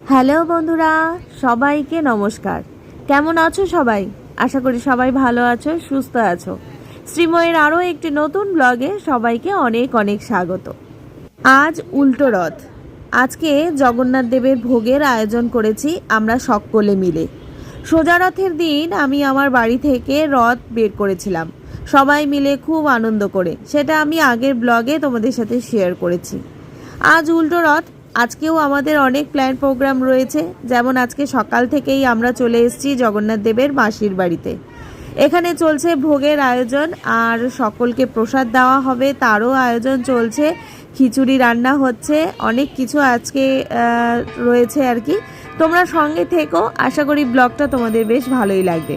Hello বন্ধুরা, সবাইকে নমস্কার। কেমন আছো সবাই? আশা করি সবাই ভালো আছো, সুস্থ আছো। শ্রীময়ের আরও একটি নতুন ব্লগে সবাইকে অনেক অনেক স্বাগত। আজ উল্টো রথ। আজকে জগন্নাথ দেবের ভোগের আয়োজন করেছি আমরা সকলে মিলে। সোজা রথের দিন আমি আমার বাড়ি থেকে রথ বের করেছিলাম। সবাই মিলে খুব আনন্দ করে। সেটা আমি আগের ব্লগে তোমাদের সাথে শেয়ার করেছি। আজ উল্টো রথ আজকেও আমাদের অনেক প্ল্যান প্রোগ্রাম রয়েছে। যেমন আজকে সকাল থেকেই আমরা চলে এসেছি জগন্নাথ দেবের মাসির বাড়িতে। এখানে চলছে ভোগের আয়োজন, আর সকলকে প্রসাদ দেওয়া হবে। তারও আয়োজন চলছে, খিচুড়ি রান্না হচ্ছে, অনেক কিছু আজকে রয়েছে আর কি। তোমরা সঙ্গে থেকো, আশা করি ব্লগটা তোমাদের বেশ ভালোই লাগবে।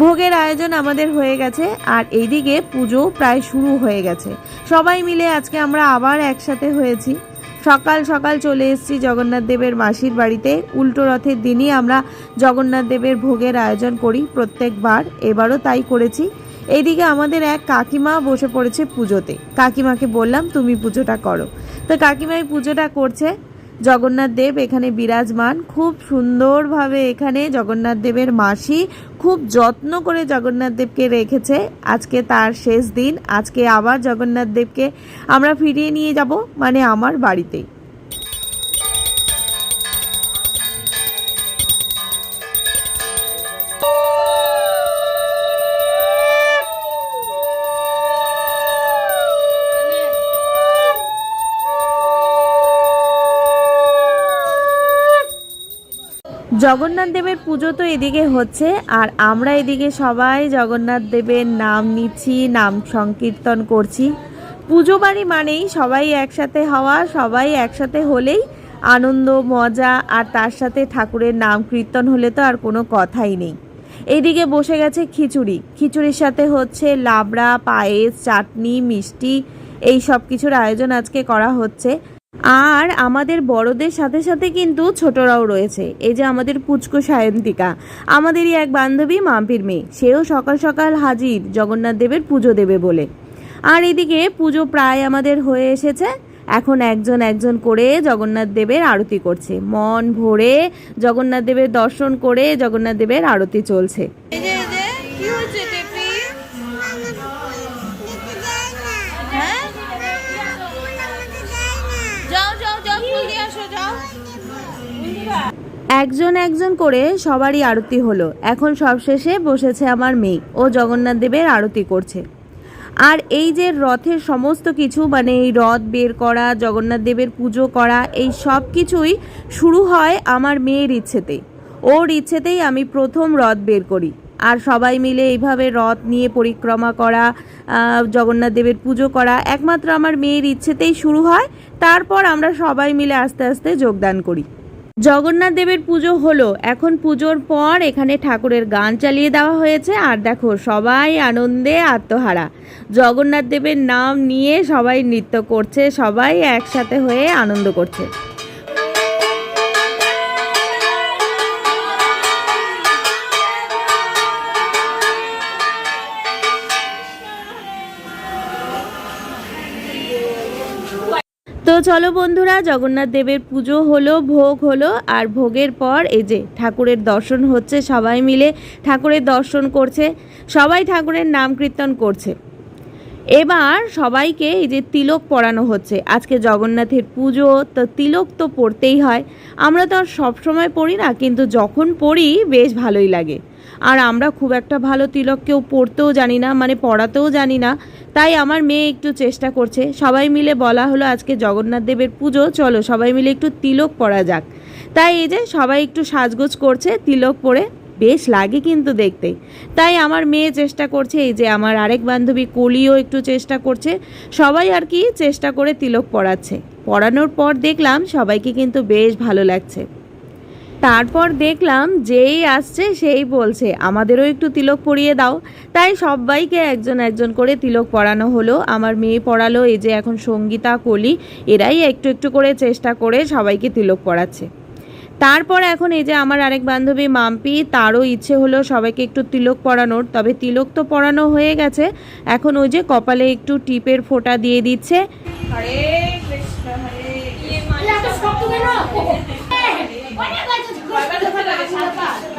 ভোগের আয়োজন আমাদের হয়ে গেছে, আর এইদিকে পুজো প্রায় শুরু হয়ে গেছে। সবাই মিলে আজকে আমরা আবার একসাথে হয়েছি। সকাল সকাল চলে এসেছি জগন্নাথ দেবের মাসির বাড়িতে। উল্টো রথের দিনই আমরা জগন্নাথ দেবের ভোগের আয়োজন করি প্রত্যেকবার। এবারও তাই করেছি। এইদিকে আমাদের এক কাকিমা বসে পড়েছে পুজোতে। কাকিমাকে বললাম, তুমি পুজোটা করো। তো কাকিমাই পুজোটা করছে। জগন্নাথ দেব এখানে বিরাজমান। খুব সুন্দরভাবে এখানে জগন্নাথ দেবের মাসি খুব যত্ন করে জগন্নাথ দেবকে রেখেছে। আজকে তার শেষ দিন। আজকে আবার জগন্নাথ দেবকে আমরা ফিরিয়ে নিয়ে যাব মানে আমার বাড়িতেই। জগন্নাথ দেবের পুজো তো এদিকে হচ্ছে, আর আমরা এদিকে সবাই জগন্নাথ দেবের নাম নিচ্ছি, নাম সংকীর্তন করছি। পুজো বাড়ি মানেই সবাই একসাথে হওয়া, সবাই একসাথে হলেই আনন্দ, মজা, আর তার সাথে ঠাকুরের নাম কীর্তন হলে তো আর কোনো কথাই নেই। এইদিকে বসে গেছে খিচুড়ি। খিচুড়ির সাথে হচ্ছে লাবড়া, পায়েস, চাটনি, মিষ্টি, এই সব কিছুর আয়োজন আজকে করা হচ্ছে। আর আমাদের বড়দের সাথে সাথে কিন্তু ছোটরাও রয়েছে। এই যে আমাদের পুচকু সায়ন্তিকা, আমাদেরই এক বান্ধবী মাম্পির মেয়ে। সেও সকাল সকাল হাজির জগন্নাথ দেবের পুজো দেবে বলে। আর এদিকে পুজো প্রায় আমাদের হয়ে এসেছে। এখন একজন একজন করে জগন্নাথ দেবের আরতি করছে। মন ভরে জগন্নাথ দেবের দর্শন করে জগন্নাথ দেবের আরতি চলছে। একজন একজন করে সবারই আরতি হলো। এখন সবশেষে বসেছে আমার মেয়ে। ও জগন্নাথ দেবের আরতি করছে। আর এই যে রথের সমস্ত কিছু মানে এই রথ বের করা, জগন্নাথ দেবের পুজো করা, এই সব কিছুই শুরু হয় আমার মেয়ের ইচ্ছেতেই ওর ইচ্ছেতেই আমি প্রথম রথ বের করি। আর সবাই মিলে এইভাবে রথ নিয়ে পরিক্রমা করা জগন্নাথ দেবের পুজো করা, একমাত্র আমার মেয়ের ইচ্ছেতেই শুরু হয়। তারপর আমরা সবাই মিলে আস্তে আস্তে যোগদান করি। জগন্নাথ দেবের পুজো হলো। এখন পুজোর পর এখানে ঠাকুরের গান চালিয়ে দেওয়া হয়েছে। আর দেখো, সবাই আনন্দে আত্মহারা। জগন্নাথ দেবের নাম নিয়ে সবাই নৃত্য করছে, সবাই একসাথে হয়ে আনন্দ করছে। চলো বন্ধুরা, জগন্নাথ দেবের পুজো হলো, ভোগ হলো, আর ভোগের পর এই যে ঠাকুরের দর্শন হচ্ছে, সবাই মিলে ঠাকুরের দর্শন করছে, সবাই ঠাকুরের নাম কীর্তন করছে। এবার সবাইকে এই যে তিলক পরানো হচ্ছে, আজকে জগন্নাথের পুজো, তো তিলক তো পড়তেই হয়, আমরা তো আর সবসময় পড়ি না, কিন্তু যখন পড়ি বেশ ভালোই লাগে। আর আমরা খুব একটা ভালো তিলক কেউ পড়তেও জানি না মানে পড়াতেও জানি না তাই আমার মেয়ে একটু চেষ্টা করছে। সবাই মিলে বলা হলো আজকে জগন্নাথ দেবের পুজো। চলো সবাই মিলে একটু তিলক পরা যাক। তাই এই যে সবাই একটু সাজগোজ করছে, তিলক পরে বেশ লাগে কিন্তু দেখতে। তাই আমার মেয়ে চেষ্টা করছে, এই যে আমার আরেক বান্ধবী কলিও একটু চেষ্টা করছে। সবাই আর কি চেষ্টা করে তিলক পড়াচ্ছে পড়ানোর পর দেখলাম সবাইকে কিন্তু বেশ ভালো লাগছে। তারপর দেখলাম যেই আসছে সেই বলছে, আমাদেরও একটু তিলক পরিয়ে দাও। তাই সবাইকে একজন একজন করে তিলক পরানো হলো। আমার মেয়ে পড়ালো এই যে এখন সঙ্গীতা, কলি, এরাই একটু একটু করে চেষ্টা করে সবাইকে তিলক পড়াচ্ছে তারপর এখন এই যে আমার আরেক বান্ধবী মাম্পি, তারও ইচ্ছে হলো সবাইকে একটু তিলক পরানোর। তবে তিলক তো পরানো হয়ে গেছে। এখন ওই যে কপালে একটু টিপের ফোঁটা দিয়ে দিচ্ছে। হরে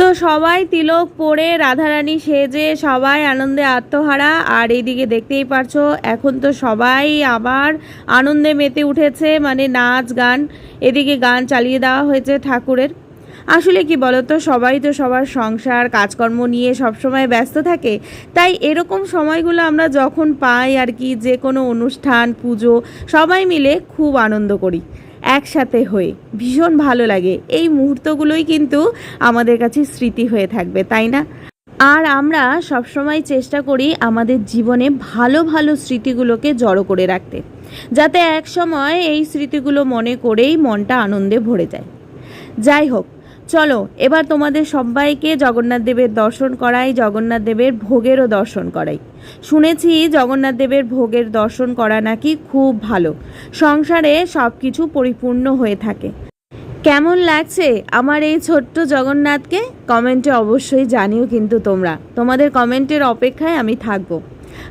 তো সবাই তিলক পরে রাধারানী সেজে সবাই আনন্দে আত্মহারা। আর এইদিকে দেখতেই পারছ, এখন তো সবাই আবার আনন্দে মেতে উঠেছে মানে নাচ, গান। এদিকে গান চালিয়ে দেওয়া হয়েছে ঠাকুরের। আসলে কি বলতো, সবাই তো সবার সংসার, কাজকর্ম নিয়ে সবসময় ব্যস্ত থাকে। তাই এরকম সময়গুলো আমরা যখন পাই আর কি যে কোনো অনুষ্ঠান, পুজো, সবাই মিলে খুব আনন্দ করি। একসাথে হয়ে ভীষণ ভালো লাগে। এই মুহূর্তগুলোই কিন্তু আমাদের কাছে স্মৃতি হয়ে থাকবে, তাই না? আর আমরা সবসময় চেষ্টা করি আমাদের জীবনে ভালো ভালো স্মৃতিগুলোকে জড়ো করে রাখতে, যাতে এক সময় এই স্মৃতিগুলো মনে করেই মনটা আনন্দে ভরে যায়। যাই হোক চলো, এবার তোমাদের সবাইকে জগন্নাথ দেবের দর্শন করাই, জগন্নাথ দেবের ভোগেরও দর্শন করাই। শুনেছি জগন্নাথ দেবের ভোগের দর্শন করা নাকি খুব ভালো। সংসারে সব কিছু পরিপূর্ণ হয়ে থাকে। কেমন লাগছে আমার এই ছোট্ট জগন্নাথকে? কমেন্টে অবশ্যই জানিও কিন্তু তোমরা। তোমাদের কমেন্টের অপেক্ষায় আমি থাকব।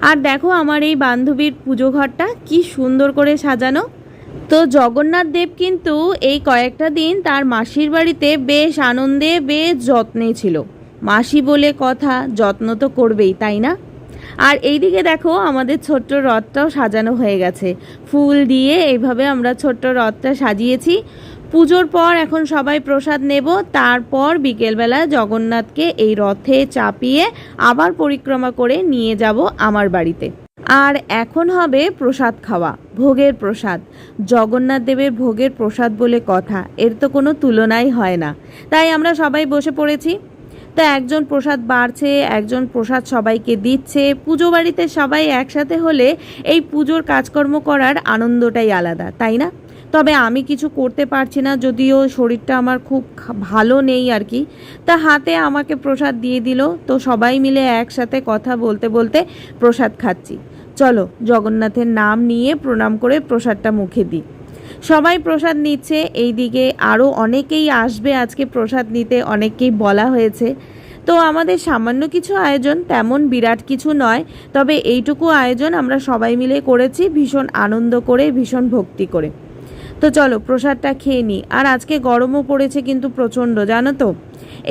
আর দেখো আমার এই বান্ধবীর পুজো ঘরটা কি সুন্দর করে সাজানো। তো জগন্নাথ দেব কিন্তু এই কয়েকটা দিন তার মাসির বাড়িতে বেশ আনন্দে বেশ যত্নে ছিল। মাসি বলে কথা, যত্ন তো করবেই, তাই না? আর এইদিকে দেখো, আমাদের ছোট্ট রথটাও সাজানো হয়ে গেছে। ফুল দিয়ে এইভাবে আমরা ছোট্ট রথটা সাজিয়েছি। পুজোর পর এখন সবাই প্রসাদ নেব, তারপর বিকেলবেলা জগন্নাথকে এই রথে চাপিয়ে আবার পরিক্রমা করে নিয়ে যাব আমার বাড়িতে। আর এখন হবে প্রসাদ খাওয়া, ভোগের প্রসাদ। জগন্নাথ দেবের ভোগের প্রসাদ বলে কথা, এর তো কোনো তুলনাই হয় না। তাই আমরা সবাই বসে পড়েছি। তো একজন প্রসাদ বাড়ছে, একজন প্রসাদ সবাইকে দিচ্ছে। পুজো বাড়িতে সবাই একসাথে হলে এই পুজোর কাজকর্ম করার আনন্দটাই আলাদা, তাই না? তবে আমি কিছু করতে পারছি না, যদিও শরীরটা আমার খুব ভালো নেই আর কি। তা হাতে আমাকে প্রসাদ দিয়ে দিল, তো সবাই মিলে একসাথে কথা বলতে বলতে প্রসাদ খাচ্ছি। চলো জগন্নাথের নাম নিয়ে প্রণাম করে প্রসাদটা মুখে দিই। সবাই প্রসাদ নিচ্ছে, এইদিকে আরও অনেকেই আসবে আজকে প্রসাদ নিতে, অনেককেই বলা হয়েছে। তো আমাদের সামান্য কিছু আয়োজন, তেমন বিরাট কিছু নয়, তবে এইটুকু আয়োজন আমরা সবাই মিলে করেছি, ভীষণ আনন্দ করে, ভীষণ ভক্তি করে। তো চলো, প্রসাদটা খেয়ে নিই আর আজকে গরমও পড়েছে কিন্তু প্রচণ্ড, জানো তো?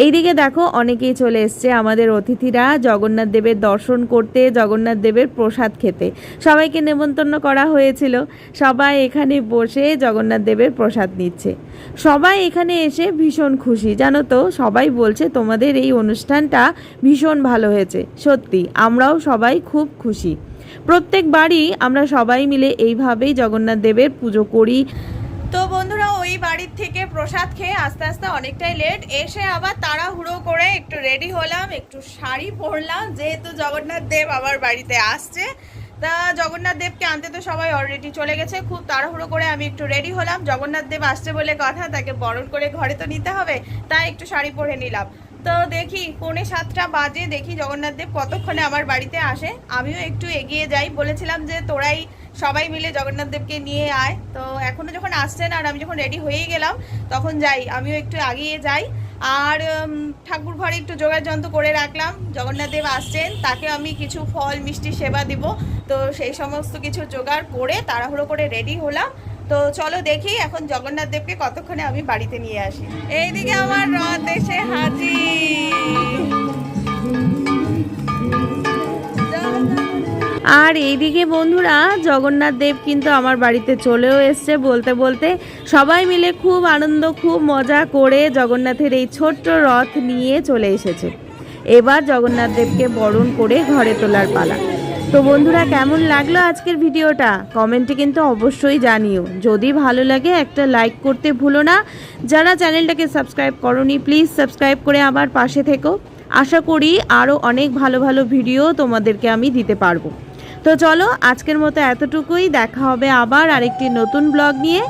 এইদিকে দেখো, অনেকেই চলে এসছে আমাদের অতিথিরা জগন্নাথ দেবের দর্শন করতে, জগন্নাথ দেবের প্রসাদ খেতে। সবাইকে নেমন্তন্ন করা হয়েছিল। সবাই এখানে বসে জগন্নাথ দেবের প্রসাদ নিচ্ছে। সবাই এখানে এসে ভীষণ খুশি, জানো তো? সবাই বলছে, তোমাদের এই অনুষ্ঠানটা ভীষণ ভালো হয়েছে, সত্যি। আমরাও সবাই খুব খুশি। প্রত্যেকবারই আমরা সবাই মিলে এইভাবেই জগন্নাথ দেবের পুজো করি। তো বন্ধুরা, ওই বাড়ির থেকে প্রসাদ খেয়ে আস্তে আস্তে অনেকটাই লেট এসে আবার তাড়াহুড়ো করে একটু রেডি হলাম, একটু শাড়ি পরলাম, যেহেতু জগন্নাথ দেব আমার বাড়িতে আসছে। তা জগন্নাথ দেবকে আনতে তো সবাই অলরেডি চলে গেছে, খুব তাড়াহুড়ো করে আমি একটু রেডি হলাম। জগন্নাথ দেব আসছে বলে কথা, তাকে বরণ করে ঘরে তো নিতে হবে, তাই একটু শাড়ি পরে নিলাম। তো দেখি, পৌনে সাতটা বাজে, দেখি জগন্নাথ দেব কতক্ষণে আমার বাড়িতে আসে। আমিও একটু এগিয়ে যাই। বলেছিলাম যে তোরাই সবাই মিলে জগন্নাথ দেবকে নিয়ে আয়। তো এখনও যখন আসছেন আর আমি যখন রেডি হয়েই গেলাম, তখন যাই। আমিও একটু এগিয়ে যাই। আর ঠাকুর ঘরে একটু জোগাড় যন্ত্র করে রাখলাম। জগন্নাথ দেব আসছেন, তাকে আমি কিছু ফল, মিষ্টি সেবা দিব। তো সেই সমস্ত কিছু জোগাড় করে, তাড়াহুড়ো করে রেডি হলাম। তো চলো দেখি এখন জগন্নাথ দেবকে কতক্ষণে আমি বাড়িতে নিয়ে আসি। এইদিকে আমার রথ এসে হাজির। আর এইদিকে বন্ধুরা, জগন্নাথ দেব কিন্তু আমার বাড়িতে চলেও এসছে বলতে বলতে। সবাই মিলে খুব আনন্দ, খুব মজা করে জগন্নাথের এই ছোট্ট রথ নিয়ে চলে এসেছে। এবার জগন্নাথ দেবকে বরণ করে ঘরে তোলার পালা। তো বন্ধুরা, কেমন লাগল আজকের ভিডিওটা? কমেন্টে কিন্তু অবশ্যই জানিও। যদি ভালো লাগে, একটা লাইক করতে ভুলো না। যারা চ্যানেলটাকে সাবস্ক্রাইব করনি, প্লিজ সাবস্ক্রাইব করে আবার পাশে থেকো। আশা করি আরও অনেক ভালো ভালো ভিডিও তোমাদেরকে আমি দিতে পারব। তো চলো, আজকের মতো এতটুকুই। দেখা হবে আবার আরেকটি নতুন ব্লগ নিয়ে।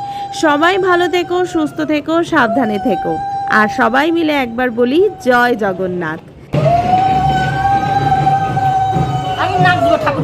সবাই ভালো থেকো, সুস্থ থেকো, সাবধানে থেকো। আর সবাই মিলে একবার বলি, জয় জগন্নাথ। নাম ঠাকুর